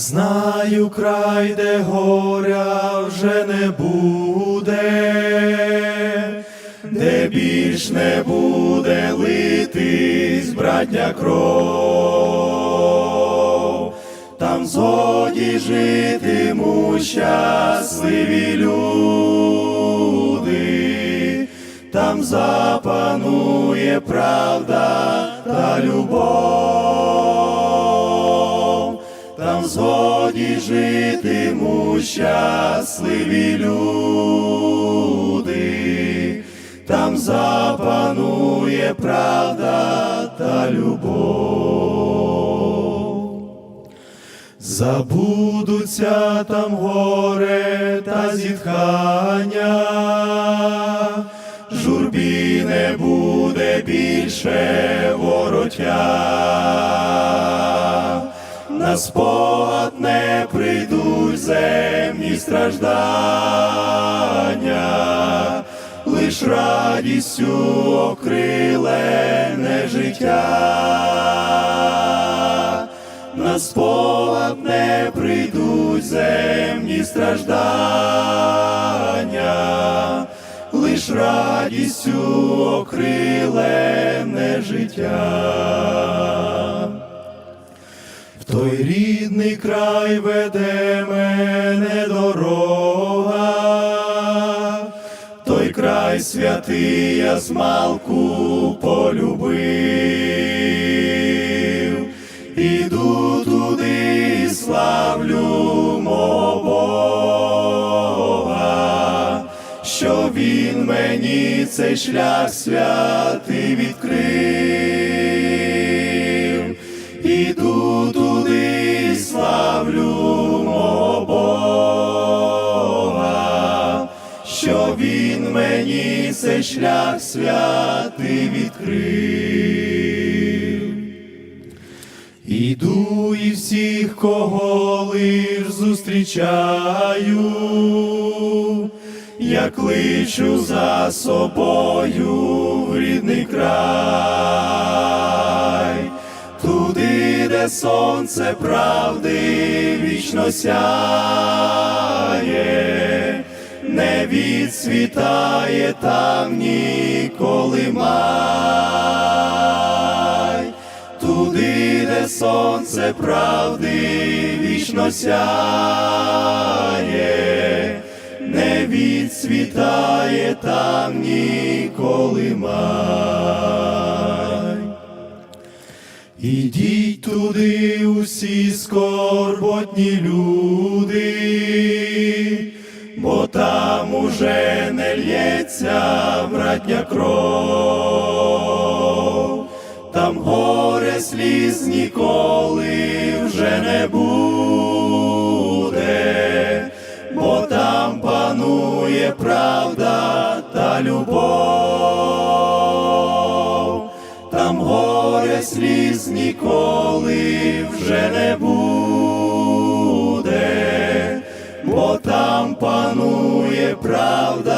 Знаю край, де горя вже не буде, де більш не буде литись, братня кров, там згоді житимуть щасливі люди, там запанує правда та любов, згоді житимуть щасливі люди, там запанує правда та любов. Забудуться там горе та зітхання, журбі не буде більше вороття, на спогад не прийдуть земні страждання, лиш радістю окрилене життя на спогад не прийдуть земні страждання, лиш радістю окрилене життя. Рідний край веде мене дорога, той край святий я змалку полюбив, іду туди, і славлю мого Бога, що він мені цей шлях святий відкрив. Іду туди, славлю мого Бога, що він мені цей шлях святий відкрив. Іду і всіх, кого лиш зустрічаю, я кличу за собою в рідний край, сонце правди вічно сяє, не відсвітає там ніколи май туди, де сонце правди вічно сяє, не відсвітає там ніколи май. Ідіть туди усі скорботні люди, бо там уже не лється братня кров, там горе сліз ніколи вже не буде, бо там панує правда та любов, сліз ніколи вже не буде, бо там панує правда.